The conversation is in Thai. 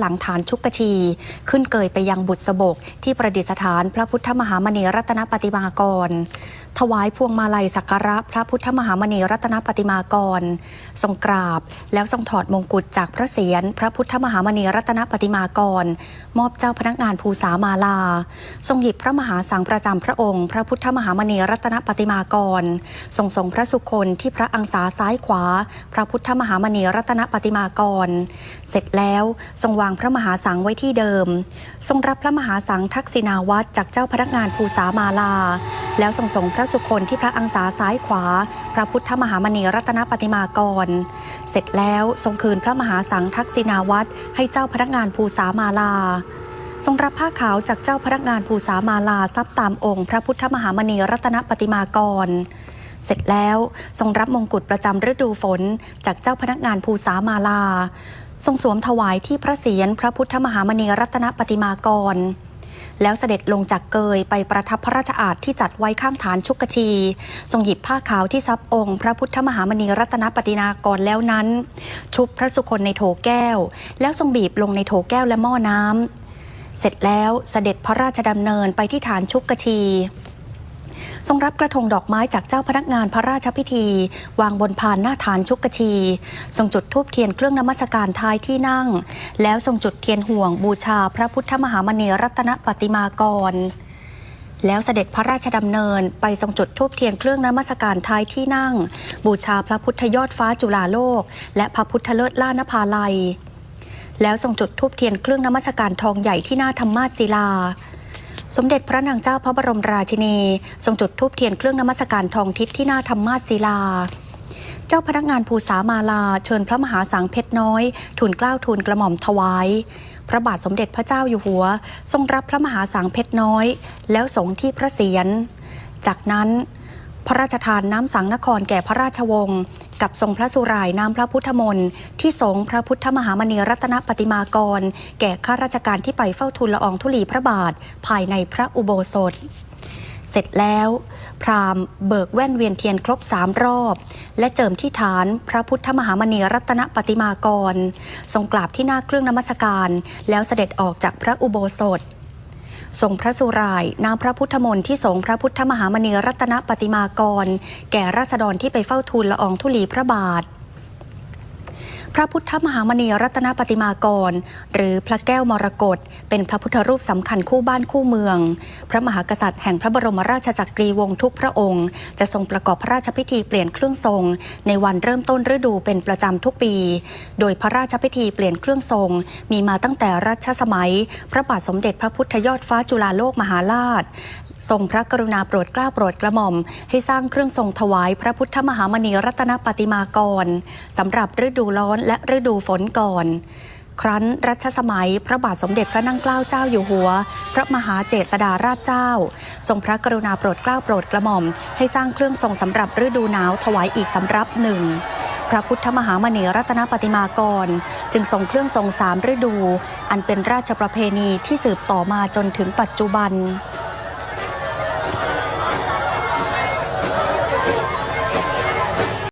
หลังฐานชุกกชี ขึ้นเกยไปยังบุตรสบก ที่ประดิษฐานพระพุทธมหามณีรัตนปฏิมากร ถวายพวงมาลัยสักการะพระพุทธมหามณีรัตนปฏิมากร ทรงกราบ แล้วทรงถอดมงกุฎจากพระเศียรพระพุทธมหามณีรัตนปฏิมากร มอบเจ้าพนักงานภูษามาลา ทรงหยิบพระมหาสังประจำพระองค์ พระพุทธมหามณีรัตนปฏิมากร ทรงทรงพระสุคนที่พระอังสาซ้ายขวา พระพุทธมหามณีรัตนปฏิมากร เสร็จแล้วทรงวางพระมหาสังไว้ที่เดิม ทรงรับพระมหาสังทักษิณาวัตรจากเจ้าพนักงานภูษามาลา แล้วทรงส่งพระสุคนที่พระอังสาซ้ายขวา พระพุทธมหามณีรัตนปฏิมากร เสร็จแล้วทรงคืนพระมหาสังทักษิณาวัตรให้เจ้าพนักงานภูษามาลาทรงรับผ้าขาวจากเจ้าพนักงานภูษามาลาทรัพย์ตามองค์ พระพุทธมหามณีรัตนปฏิมากร เสร็จแล้วทรงรับมงกุฎประจำฤดูฝน จากเจ้าพนักงานภูษามาลา ทรงสวมถวายที่พระเศียรพระพุทธมหามณีรัตนปฏิมากร แล้วเสด็จลงจากเกยไปประทับพระราชอาณที่จัดไว้ข้างฐานชุกชี ทรงหยิบผ้าขาวที่ซับองค์ พระพุทธมหามณีรัตนปฏิมากรแล้วนั้น ชุบพระสุคนในโถแก้ว แล้วทรงบีบลงในโถแก้วและหม้อน้ำเสร็จแล้วเสด็จพระราชดำเนินไปที่ฐานชุกชี ทรงรับกระทงดอกไม้จากเจ้าพนักงานพระราชพิธี วางบนพานหน้าฐานชุกกชี ทรงจุดธูปเทียนเครื่องนมัสการท้ายที่นั่ง แล้วทรงจุดเทียนห่วงบูชาพระพุทธมหามณีรัตนปฏิมากรแล้วเสด็จพระราชดำเนินไปทรงจุดธูปเทียนเครื่องนมัสการท้ายที่นั่ง บูชาพระพุทธยอดฟ้าจุฬาโลก และพระพุทธเลิศล่านภาลัย แล้วทรงจุดธูปเทียนเครื่องนมัสการทองใหญ่ที่หน้าธรรมาศิลา สมเด็จพระนางเจ้าพระบรมราชินี ทรงจุดธูปเทียนเครื่องนมัสการทองทิศที่หน้าธรรมาศิลา เจ้าพนักงานภูษามาลาเชิญพระมหาสังเพชรน้อยทูลเกล้าทูลกระหม่อมถวาย พระบาทสมเด็จพระเจ้าอยู่หัว ทรงรับพระมหาสังเพชรน้อย แล้วสงที่พระเศียร จากนั้น พระราชทานน้ำสังนครแก่พระราชวงศ์ กับทรงพระสุรายน้ำพระพุทธมนต์ที่สงพระพุทธมหามณีรัตนปฏิมากร แก่ข้าราชการที่ไปเฝ้าทูลละอองธุลีพระบาท ภายในพระอุโบสถ เสร็จแล้วพราหมณ์เบิกแว่นเวียนเทียนครบสามรอบ และเจิมที่ฐานพระพุทธมหามณีรัตนปฏิมากร ทรงกราบที่หน้าเครื่องนมัสการ แล้วเสด็จออกจากพระอุโบสถ ทรงพระสุรายน้ำพระพุทธมนต์ที่สงพระพุทธมหามณีรัตนปฏิมากร แก่ราษฎรที่ไปเฝ้าทูลละอองธุลีพระบาท พระพุทธมหามณีรัตนปฏิมากร หรือพระแก้วมรกตเป็นพระพุทธรูปสำคัญคู่บ้านคู่เมือง พระมหากษัตริย์แห่งพระบรมราชจักรีวงศ์ทุกพระองค์ จะทรงประกอบพระราชพิธีเปลี่ยนเครื่องทรง ในวันเริ่มต้นฤดูเป็นประจำทุกปี โดยพระราชพิธีเปลี่ยนเครื่องทรง มีมาตั้งแต่รัชสมัย พระบาทสมเด็จพระพุทธยอดฟ้าจุฬาโลกมหาราช ทรงพระกรุณาโปรดเกล้าโปรดกระหม่อม ให้สร้างเครื่องทรงถวายพระพุทธมหามณีรัตนปฏิมากรสำหรับฤดูร้อนและฤดูฝนก่อน ครั้นรัชสมัยพระบาทสมเด็จพระนั่งเกล้าเจ้าอยู่หัว พระมหาเจษฎาราชเจ้า ทรงพระกรุณาโปรดเกล้าโปรดกระหม่อม ให้สร้างเครื่องทรงสำหรับฤดูหนาวถวายอีกสำรับหนึ่งพระพุทธมหามณีรัตนปฏิมากร จึงทรงเครื่องทรงสามฤดู อันเป็นราชประเพณีที่สืบต่อมาจนถึงปัจจุบัน